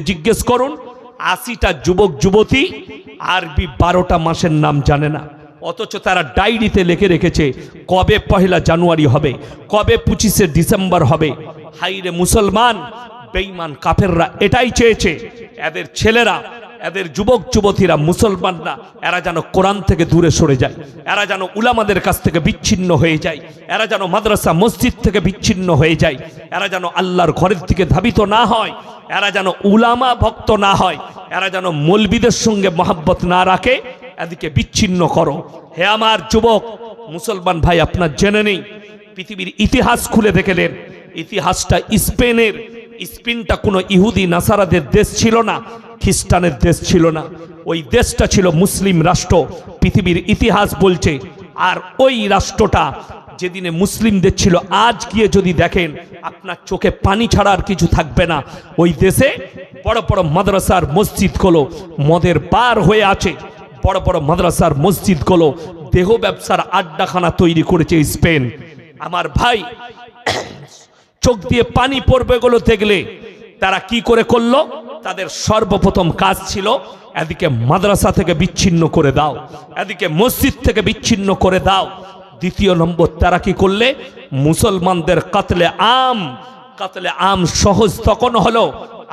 জিজ্ঞেস করুন, আশিটা যুবক, যুবতী, আরবি বারোটা মাসের নাম জানে না। অথচ তারা ডায়েরিতে লিখে রেখেছে, কবে পহেলা জানুয়ারি হবে, কবে পঁচিশে ডিসেম্বর হবে। হাইরে মুসলমান, বেঈমান কাফেররা এটাই চেয়েছে। এদের ছেলেরা এদের যুবক যুবতীরা মুসলমানরা, এরা যেন কোরআন থেকে দূরে সরে যায়, এরা যেন উলামাদের কাছ থেকে বিচ্ছিন্ন হয়ে যায়, এরা যেন মাদ্রাসা মসজিদ থেকে বিচ্ছিন্ন হয়ে যায়, এরা যেন আল্লাহর ঘরের দিকে ধাবিত না হয়, এরা যেন উলামা ভক্ত না হয়, এরা যেন মলবিদের সঙ্গে মহাব্বত না রাখে, এদিকে বিচ্ছিন্ন করো। হে আমার যুবক, মুসলমান ভাই, আপনার জেনে নেই, পৃথিবীর ইতিহাস খুলে দেখেলেন ইতিহাসটা স্পেনের, স্পেনটা কোনো ইহুদি, নাসারাদের দেশ ছিল না খ্রিস্টানের দেশ ছিল না। ওই দেশটা ছিল মুসলিম রাষ্ট্র। পৃথিবীর ইতিহাস বলছে, আর ওই রাষ্ট্রটা যেদিনে মুসলিমদের ছিল, আজ গিয়ে যদি দেখেন, আপনার চোখে পানি ছাড়া আর কিছু থাকবে না। ওই দেশে বড় বড় মাদ্রাসার মসজিদগুলো মদের পার হয়ে আছে। বড় বড় মাদ্রাসার মসজিদগুলো দেহ ব্যবসার আড্ডাখানা তৈরি করেছে স্পেন। আমার ভাই চোখ দিয়ে পানি পড়বে গুলো দেখলে, তারা কি করে করল? তাদের সর্বপ্রথম কাজ ছিল এদিকে মাদ্রাসা থেকে বিচ্ছিন্ন করে দাও, এদিকে মসজিদ থেকে বিচ্ছিন্ন করে দাও। দ্বিতীয় নম্বর, তারা কি করলে? মুসলমানদের কাতলে আম কাতলে আম সহজ তখন হলো।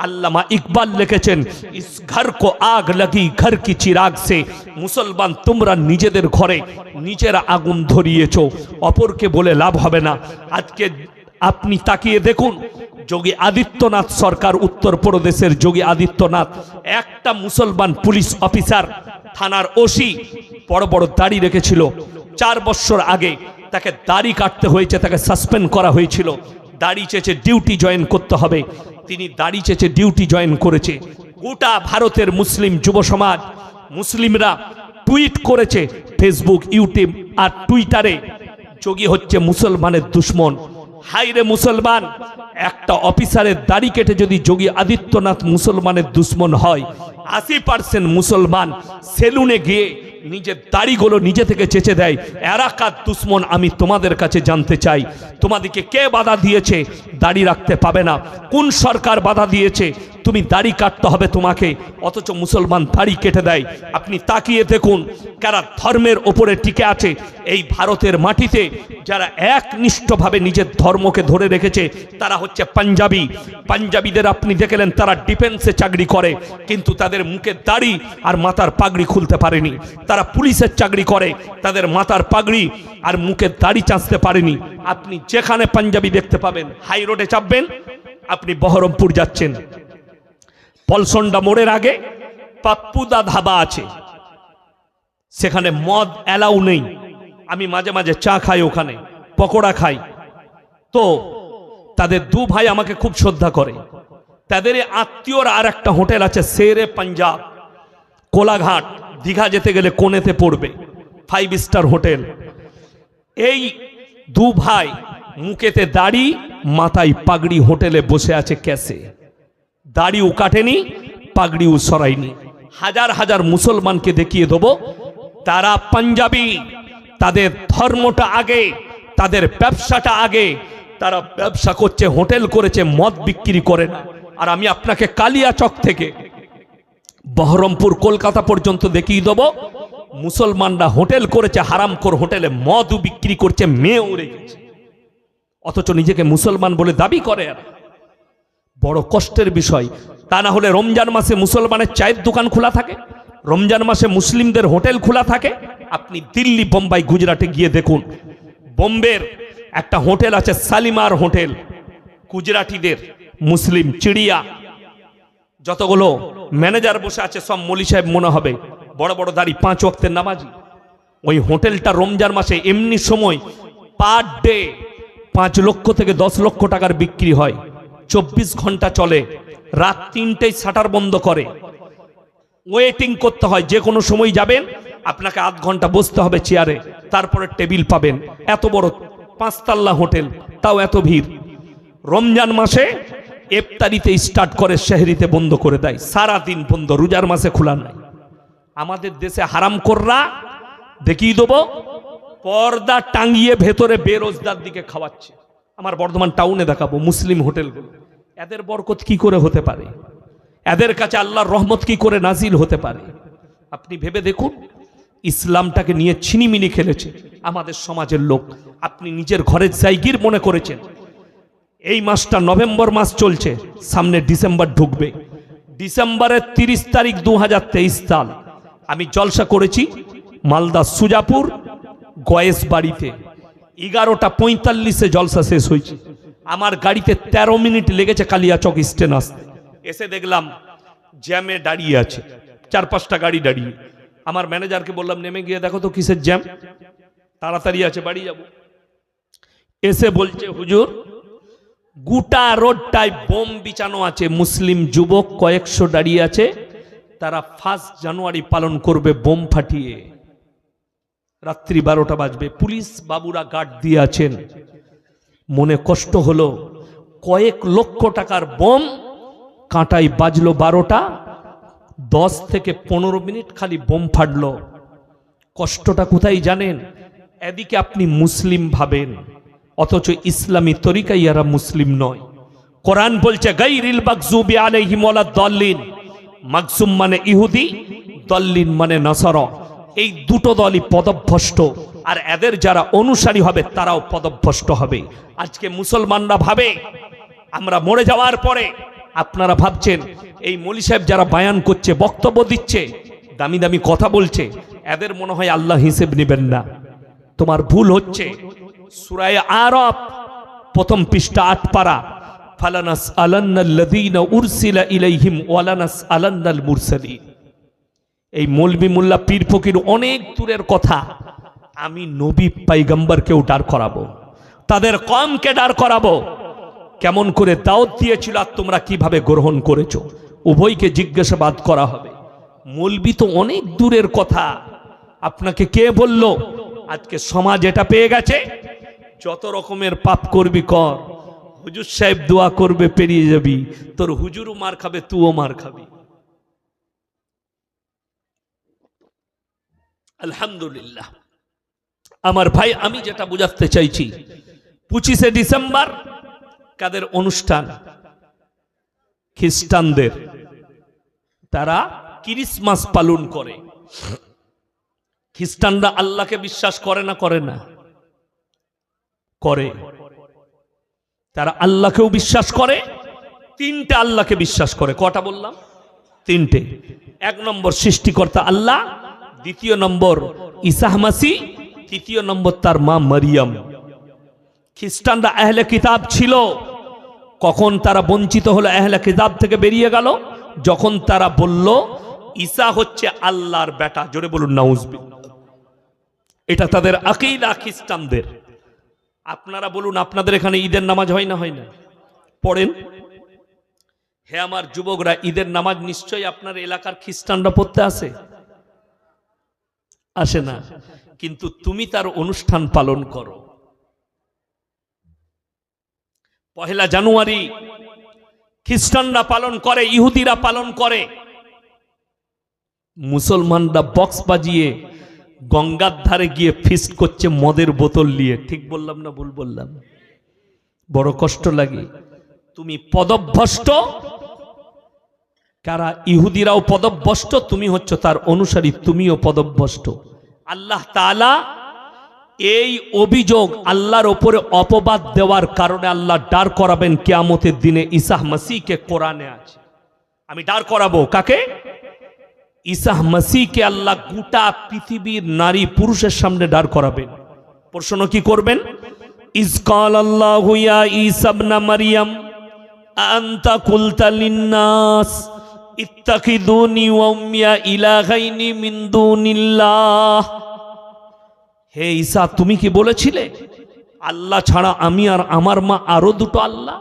আল্লামা ইকবাল লিখেছেন, ইস ঘর কো আগ লাগি, ঘর কি চিরাগ সে। মুসলমান, তোমরা নিজেদের ঘরে নিজেরা আগুন ধরিয়েছো। অপরকে বলে লাভ হবে না। আজকে আপনি তাকিয়ে দেখুন, যোগী আদিত্যনাথ সরকার, উত্তরপ্রদেশের যোগী আদিত্যনাথ, একটা মুসলমান পুলিশ অফিসার, থানার ওসি, বড় বড় দাড়ি রেখেছিল। চার বছর আগে তাকে দাড়ি কাটতে হয়েছে, তাকে সাসপেন্ড করা হয়েছিল। দাড়ি চেয়েছে ডিউটি জয়েন করতে হবে। তিনি দাড়ি চেয়েছে ডিউটি জয়েন করেছে। গোটা ভারতের মুসলিম যুব সমাজ, মুসলিমরা টুইট করেছে ফেসবুক, ইউটিউব আর টুইটারে, যোগী হচ্ছে মুসলমানের দুশ্মন। হাইরে মুসলমান, একটা অফিসারের দাড়ি কেটে যদি যোগী আদিত্যনাথ মুসলমানের দুশ্মন হয়, আশি পার্সেন্ট মুসলমান সেলুনে গিয়ে নিজের দাড়িগুলো নিজে থেকে চেঁচে দেয়, এরাকার দুশ্মন আমি তোমাদের কাছে জানতে চাই। তোমাদেরকে কে বাধা দিয়েছে? দাড়ি রাখতে পাবে না। কোন সরকার বাধা দিয়েছে? তুমি দাড়ি কাটতে হবে তোমাকে, অথচ মুসলমান দাড়ি কেটে দেয়। আপনি তাকিয়ে দেখুন কারা ধর্মের ওপরে টিকে আছে। এই ভারতের মাটিতে যারা একনিষ্ঠভাবে নিজের ধর্মকে ধরে রেখেছে, তারা হচ্ছে পাঞ্জাবি। পাঞ্জাবিদের আপনি দেখলেন, তারা ডিফেন্সে চাকরি করে, কিন্তু তাদের মুখে দাড়ি আর মাথার পাগড়ি খুলতে পারেনি। তারা পুলিশের চাকরি করে, তাদের মাথার পাগড়ি আর মুখে দাড়ি চাঁচতে পারেনি। আপনি যেখানে পাঞ্জাবি দেখতে পাবেন, হাই রোডে চাপবেন, আপনি বহরমপুর যাচ্ছেন। পলসন্ডা মোড়ের আগে, পাপ্পুদা ধাবা আছে। সেখানে মদ অ্যালাউ নেই। আমি মাঝে মাঝে চা খাই ওখানে, পকোড়া খাই। তো তাদের দু ভাই আমাকে খুব শ্রদ্ধা করে। তাদের আত্মীয়র আর একটা হোটেল আছে শেরে পাঞ্জাব। কোলাঘাট, দীঘা যেতে গেলে কোনেতে পড়বে। Five star hotel. এই দু ভাই মুখেতে দাড়ি, মাথায় পাগড়ি হোটেলে বসে আছে ক্যাসে। দাড়িও কাটেনি পাগড়িও সরাইনি হাজার হাজার মুসলমানকে দেখিয়ে দেবো, তারা পাঞ্জাবি, তাদের ধর্মটা আগে, তাদের ব্যবসাটা আগে, তারা ব্যবসা করছে, হোটেল করেছে, মদ বিক্রি করে না। আর আমি আপনাকে কালিয়াচক থেকে বহরমপুর, কলকাতা পর্যন্ত দেখিয়ে দেবো, মুসলমানরা হোটেল করেছে হারামকোর হোটেলে মদও বিক্রি করছে, মেয়েও রেখেছে। অথচ নিজেকে মুসলমান বলে দাবি করে এরা। বড় কষ্টের বিষয়। তা না হলে রমজান মাসে মুসলমানের চায়ের দোকান খোলা থাকে, রমজান মাসে মুসলিমদের হোটেল খোলা থাকে। আপনি দিল্লি, বোম্বাই, গুজরাটে গিয়ে দেখুন। বোম্বের একটা হোটেল আছে সালিমার হোটেল। গুজরাটিদের মুসলিম চিড়িয়া। যতগুলো ম্যানেজার বসে আছে, সব মলি সাহেব মনে হবে, বড় বড় দাড়ি, পাঁচ ওয়াক্তের নামাজি। ওই হোটেলটা রমজান মাসে এমনি সময় পার ডে পাঁচ লক্ষ থেকে দশ লক্ষ টাকার বিক্রি হয়। চব্বিশ ঘণ্টা চলে, রাত তিনটেই শাটার বন্ধ করে। ওয়েটিং করতে হয়, যে কোনো সময় যাবেন, আপনাকে আধ ঘণ্টা বসতে হবে চেয়ারে, তারপরে টেবিল পাবেন। এত বড় পাঁচতাল্লা হোটেল, তাও এত ভিড়। রমজান মাসে এফতারিতে স্টার্ট করে শেহরিতে বন্ধ করে দেয়। সারা দিন বন্ধ, রোজার মাসে খোলা নাই। আমাদের দেশে হারাম কররা, দেখিয়ে দেবো, পর্দা টাঙ্গিয়ে ভেতরে বেরোজদার দিকে খাওয়াচ্ছে। আমার বর্ধমান টাউনে দেখাবো, মুসলিম হোটেলগুলো এদের বরকত কি করে হতে পারে? এদের কাছে আল্লাহর রহমত কি করে নাজিল হতে পারে? আপনি ভেবে দেখুন, ইসলামটাকে নিয়ে ছিনিমিনি খেলেছে আমাদের সমাজের লোক। আপনি নিজের ঘরের জায়গির মনে করেছেন। এই মাসটা নভেম্বর মাস চলছে, সামনে ডিসেম্বর ঢুকবে। ডিসেম্বরের তিরিশ তারিখ দু হাজার তেইশ সাল আমি জলসা করেছি মালদা সুজাপুর গয়েস বাড়িতে। এগারোটা পঁয়তাল্লিশে জলসা শেষ হয়েছে। আমার গাড়িতে ১৩ মিনিট লেগেছে কালিয়াচক স্টেন আসতে। এসে দেখলাম জ্যামে দাঁড়িয়ে আছে। চার পাঁচটা গাড়ি দাঁড়িয়ে। আমার ম্যানেজারকে বললাম, নেমে গিয়ে দেখো তো কিসের জ্যাম। তাড়াতাড়ি আছে, বাড়ি যাব। এসে বলছে, হুজুর, গোটা রোডটায় বোম বিছানো আছে। মুসলিম যুবক কয়েকশো দাঁড়িয়ে আছে। তারা ফার্স্ট জানুয়ারি পালন করবে বোম ফাটিয়ে। রাত্রি বারোটা বাজবে। পুলিশ বাবুরা গার্ড দিয়ে আছেন। মনে কষ্ট হলো, কয়েক লক্ষ টাকার বোম কাঁটাই বাজলো বারোটা, দশ থেকে পনেরো মিনিট খালি বোম ফাটলো। কষ্টটা কোথায় জানেন? এদিকে আপনি মুসলিম ভাবেন, অথচ ইসলামী তরিকায় এরা মুসলিম নয়। কোরআন বলছে, গাইরিল মাকজুবি আলাইহিম দল্লিন। মাকজুম মানে ইহুদি, দল্লিন মানে নাসার। এই দুটো দলই পদভ্রষ্ট। আর এদের যারা অনুসারী হবে, তারাও পদভ্রষ্ট হবে। আজকে মুসলমানরা ভাবে, আমরা মরে যাওয়ার পরে আপনারা ভাবছেন, এই মলি সাহেব যারা বায়ান করছে, বক্তব্য দিচ্ছে, দামি দামি কথা বলছে, এদের মনে হয় আল্লাহ হিসেব নেবেন না। তোমার ভুল হচ্ছে। সুরায় আরব প্রথম পৃষ্ঠা আট পারা, ফালানাস আলান্নাল্লাযীনা উরসিলা ইলাইহিম ওয়ালানাস আলান্নাল মুরসালিন। এই মৌলবি মোল্লা পীর ফকির অনেক দূরের কথা। আমি নবী পাইগাম্বারকেও দাঁড় করাবো। তাদের কমকে দাঁড় করাবো। কেমন করে দাওয়াত দিয়েছিল আর তোমরা কীভাবে গ্রহণ করেছ? উভয়কে জিজ্ঞাসাবাদ করা হবে। মৌলবি তো অনেক দূরের কথা। আপনাকে কে বলল? আজকে সমাজ এটা পেয়ে গেছে। যত রকমের পাপ করবি কর। হুজুর সাহেব দোয়া করবে, পেরিয়ে যাবি। তোর হুজুরও মার খাবে তুও মার খাবি। আলহামদুলিল্লাহ। আমার ভাই, আমি যেটা বুঝাতে চাইছি, পঁচিশে ডিসেম্বর কাদের অনুষ্ঠান? খ্রিস্টানদের। তারা ক্রিসমাস পালন করে। খ্রিস্টানরা আল্লাহকে বিশ্বাস করে না করে না? করে। তারা আল্লাহকেও বিশ্বাস করে, তিনটে আল্লাহকে বিশ্বাস করে। কটা বললাম? তিনটে। এক নম্বর সৃষ্টিকর্তা আল্লাহ দ্বিতীয় নম্বর ইসাহমাসি তৃতীয় নম্বর তার মা মারিয়াম। খ্রিস্টানরা আহলে কিতাব ছিল। কখন তারা বঞ্চিত হলো, আহলে কিতাব থেকে বেরিয়ে গেল? যখন তারা বলল ঈসা হচ্ছে আল্লাহর বেটা, জোরে বলুন নাউজবি এটা তাদের আকিদা খ্রিস্টানদের। আপনারা বলুন, আপনাদের এখানে ঈদের নামাজ হয় না হয় না? পড়েন। হে আমার যুবকরা, ঈদের নামাজ নিশ্চয়ই আপনার এলাকার খ্রিস্টানরা পড়তে আসে? আসে না। কিন্তু তুমি তার অনুষ্ঠান পালন করো। পহেলা জানুয়ারি খ্রিস্টানরা পালন করে, ইহুদিরা পালন করে। মুসলমানরা বক্স বাজিয়ে গঙ্গার ধারে গিয়ে ফিস্ট করছে মদের বোতল নিয়ে। ঠিক বললাম না ভুল বললাম? বড় কষ্ট লাগে। তুমি পদভ্রষ্ট? কারা ইহুদিরাও পদভ্রষ্ট, তুমি হচ্ছ তার অনুসারী, তুমিও পদভ্রষ্ট। আল্লাহ তাআলা এই অভিযোগ আল্লাহর ওপরে অপবাদ দেওয়ার কারণে আল্লাহ ডার করাবেন কেয়ামতের দিনে। ইসাহ মাসিকে কোরআনে আছে। আমি ডার করাবো কাকে? ইসাহ মাসিকে আল্লাহ গোটা পৃথিবীর নারী পুরুষের সামনে ডার করাবেন। প্রশ্ন কি করবেন? ইসকাল আল্লাহ ইসাবনা মারিয়াম আন্তা কুলতা লিন্নাস ইত্তাখিদুনি ওয়া উম্মিয়া ইলাহাইনি মিন দুনিল্লাহ। হে ঈসা, তুমি কি বলেছিলে? আল্লাহ ছাড়া আমি আর আমার মা আরও দুটো আল্লাহ?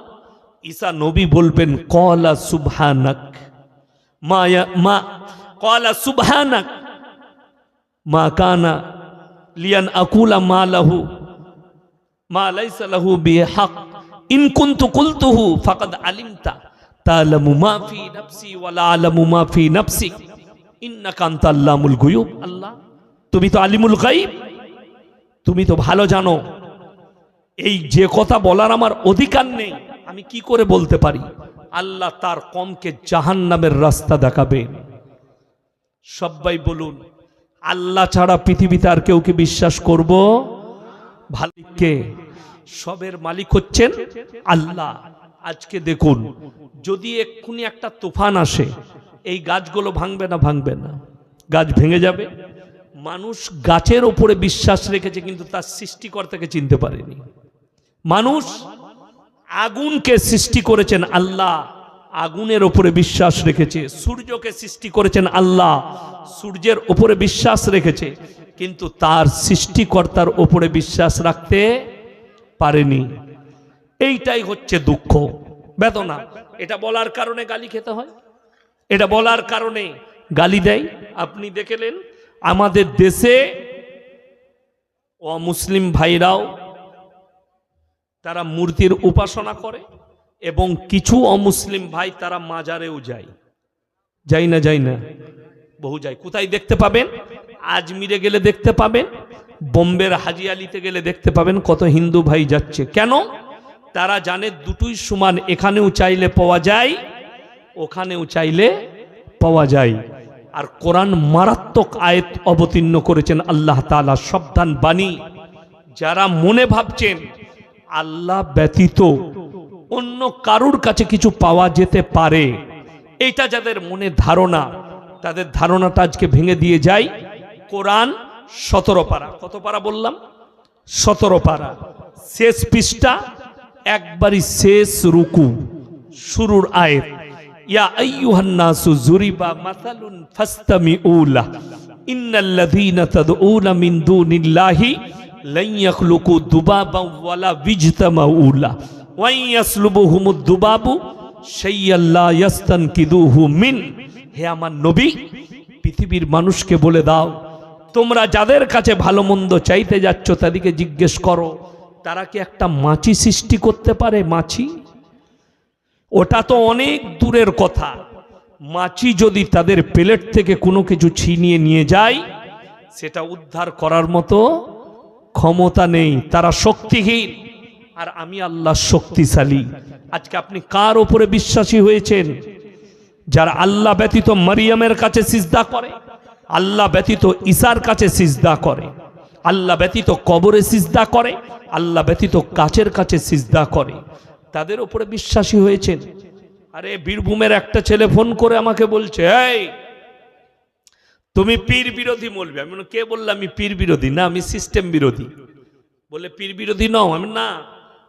ঈসা নবী বলবেন, কলা সুবহানাক। মা ইয়া- মা, কলা সুবহানাক। মা কানা লিয়ান আকুলা মা লাহু মা লাইসা লাহু বিহক। ইন কুনতু কুলতুহু ফাকাদ আলিমতা। তালামু মা ফি নাফসি ওয়ালা আলামু মা ফি নাফসিক ইন্নাকা আনতা আল্লামুল গুয়ুব। আল্লাহ। তুমি তো আলিমুল গায়ব। তুমি তো ভালো জানো। এই যে কথা বলার আমার অধিকার নেই। আমি কি করে বলতে পারি? আল্লাহ তার কমকে জাহান নামের রাস্তা দেখাবেন সবাই বলুন আল্লাহ ছাড়া পৃথিবীতে আর কেউ কি বিশ্বাস করব? ভালিককে সবের মালিক হচ্ছেন আল্লাহ। আজকে দেখুন যদি এক্ষুনি একটা তুফান আসে, এই গাছগুলো ভাঙবে না ভাঙবে না। গাছ ভেঙে যাবে। মানুষ গাছের ওপরে বিশ্বাস রেখেছে, কিন্তু তার সৃষ্টিকর্তাকে চিনতে পারেনি। মানুষ আগুনকে সৃষ্টি করেছেন আল্লাহ, আগুনের ওপরে বিশ্বাস রেখেছে, সূর্যকে সৃষ্টি করেছেন আল্লাহ, সূর্যের ওপরে বিশ্বাস রেখেছে, কিন্তু তার সৃষ্টিকর্তার ওপরে বিশ্বাস রাখতে পারেনি। এইটাই হচ্ছে দুঃখ। বেদনা। এটা বলার কারণে গালি খেতে হয়। এটা বলার কারণে গালি দেয়। আপনি দেখলেন, আমাদের দেশে অমুসলিম ভাইরাও তারা মূর্তির উপাসনা করে এবং কিছু অমুসলিম ভাই তারা মাজারেও যায়। যাই না যাই না, বহু যায়। কোথায় দেখতে পাবেন? আজমিরে গেলে দেখতে পাবেন, বোম্বের হাজি আলিতে গেলে দেখতে পাবেন কত হিন্দু ভাই যাচ্ছে। কেন? তারা জানে দুটোই সমান, এখানেও চাইলে পাওয়া যায়, ওখানেও চাইলে পাওয়া যায়। আর কোরআন মারাত্মক আয়াত অবতীর্ণ করেছেন আল্লাহ তাআলা সাবধান বাণী। যারা মনে ভাবছেন, আল্লাহ ব্যতীত অন্য কারুর কাছে কিছু পাওয়া যেতে পারে এটা যাদের মনে ধারণা, তাদের ধারণাটা আজকে ভেঙে দিয়ে যায় কোরআন সতেরো পারা। কত পারা বললাম? সতেরো পারা। শেষ পৃষ্ঠা একবারই শেষ রুকু, শুরুর আয়াত ইয়া আইয়ুহান নাসু জুরিবা মাসালুন ফাস্তামিউলা। ইন্নাল্লাযীনা তাদউনা মিন দুনিল্লাহি লান ইয়াখলুকু দুবাবান ওয়ালা বিজতামাউলা। ওয়ান ইয়াসলুবুহুমুদ দুবাবু শাইয়াল্লা ইয়াস্তানকিদুহু মিন। হে আমার নবী, পৃথিবীর মানুষকে বলে দাও, তোমরা যাদের কাছে ভালো মন্দ চাইতে যাচ্ছ তাদেরকে জিজ্ঞেস করো। তারা কি একটা মাছি সৃষ্টি করতে পারে, মাছি? ওটা তো অনেক দূরের কথা। মাছি যদি তাদের প্লেট থেকে কোনো কিছু ছিনিয়ে নিয়ে যায়, সেটা উদ্ধার করার মতো ক্ষমতা নেই, তারা শক্তিহীন। আর আমি আল্লাহ শক্তিশালী। আজকে আপনি কার ওপরে বিশ্বাসী হয়েছেন? যারা আল্লাহ ব্যতীত মারিয়ামের কাছে সিজদা করে, আল্লাহ ব্যতীত ঈশার কাছে সিজদা করে। আল্লাহ ব্যতীত কবরে সিজদা করে, আল্লাহ ব্যতীত কাছের কাছে সিজদা করে। তাদের ওপরে বিশ্বাসী হয়েছেন। আরে বীরভূমের একটা ছেলে ফোন করে আমাকে বলছে, এই, তুমি পীর বিরোধী বলবে আমি কে বললাম আমি পীর বিরোধী? না, আমি সিস্টেম বিরোধী। বলে, পীর বিরোধী নও। আমি না,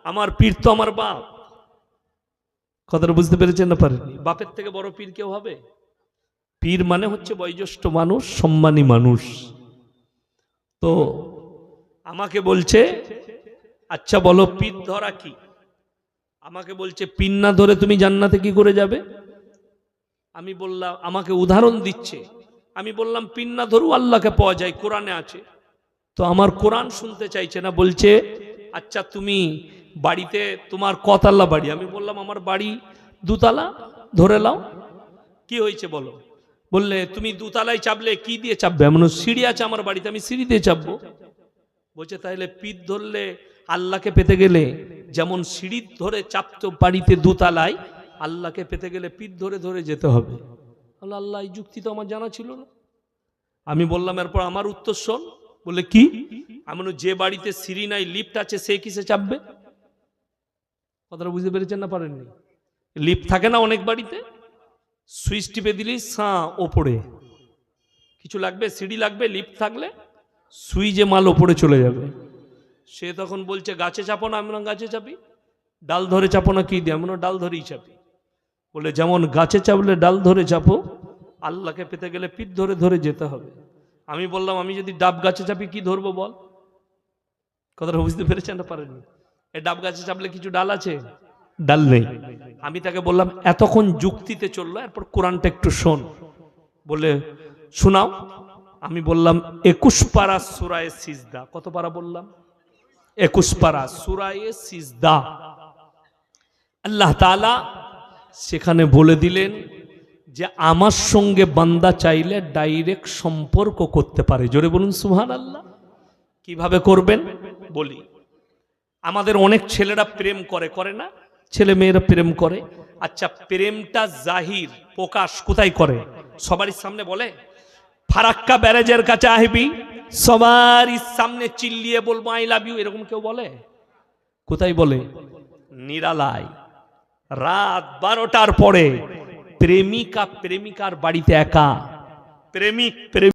আমার পীর তো আমার বাপ। কথাটা বুঝতে পেরেছেন না পারেনি বাপের থেকে বড় পীর কেউ হবে? পীর মানে হচ্ছে বয়োজ্যেষ্ঠ মানুষ, সম্মানী মানুষ। তো আমাকে বলছে আচ্ছা বলো পীর ধরা কি? আমাকে বলছে, পিন না ধরে তুমি জান্নাতে কি করে যাবে? আমি বললাম, আমাকে উদাহরণ দিচ্ছে। আমি বললাম, পিন না ধরু, আল্লাহকে পাওয়া যায়, কোরআনে আছে। তো আমার কোরআন শুনতে চাইছে না, বলছে আচ্ছা তুমি বাড়িতে, তোমার কতাল্লা বাড়ি? আমি বললাম, আমার বাড়ি দুতলা, ধরে লাও কি হয়েছে বলো? বললে, তুমি দুতলায় চাপলে কি দিয়ে চাপবে? এমন সিঁড়ি আছে আমার বাড়িতে, আমি সিঁড়ি দিয়ে চাপবো। বলছে তাহলে পিঠ ধরলে আল্লাহকে পেতে গেলে যেমন সিঁড়ি ধরে চাপতো বাড়িতে দুতলায় আল্লাহকে পেতে গেলে পিঠ ধরে ধরে যেতে হবে। বলল, আল্লাহ এই যুক্তি তো আমার জানা ছিল না। আমি বললাম এরপর আমার উত্তর শোন। বলে কি? আমি যে বাড়িতে সিঁড়ি নাই লিফট আছে সে কিসে চাপবে? কথাটা বুঝতে পেরেছেন না পারেননি? লিফট থাকে না অনেক বাড়িতে? সুইচ টিপে দিলি সাঁ ওপরে। কিছু লাগবে সিঁড়ি লাগবে লিফট থাকলে সুইচে মাল ওপরে চলে যাবে। সে তখন বলছে গাছে চাপো না আমি বললাম, গাছে চাপি? ডাল ধরে চাপো না কি দিয়ে? আমি বললাম, ডাল ধরেই চাপি। বলে যেমন গাছে চাপলে ডাল ধরে চাপো আল্লাহকে পেতে গেলে পিঠ ধরে ধরে যেতে হবে। আমি বললাম আমি যদি ডাব গাছে চাপি কি ধরবো বল? কথাটা বুঝতে পেরেছেন না পারেনি এই ডাব গাছে চাপলে কিছু ডাল আছে? ডাল নেই। আমি তাকে বললাম এতক্ষণ যুক্তিতে চলল এরপর কোরআনটা একটু শোন। বলে শোনাও। আমি বললাম, একুশ পারা সুরায় সিজদা। কত পারা বললাম? একুশ পারা সুরায়ে সিজদা। আল্লাহ তালা সেখানে বলে দিলেন যে, আমার সঙ্গে বান্দা চাইলে ডাইরেক্ট সম্পর্ক করতে পারে। জোরে বলুন সুহান আল্লাহ কীভাবে করবেন? বলি। আমাদের অনেক ছেলেরা প্রেম করে করে না? ছেলে মেয়েরা প্রেম করে। আচ্ছা প্রেমটা জাহির, প্রকাশ কোথায় করে? সবারই সামনে বলে? ফারাক্কা ব্যারেজের কাছে আহিবি সবারই সামনে চিল্লিয়ে বলব আই লাভ ইউ এরকম কেউ বলে? কোথায় বলে? নিরালায়। রাত বারোটার পরে প্রেমিকা প্রেমিকার বাড়িতে একা। প্রেমিক। প্রেমিক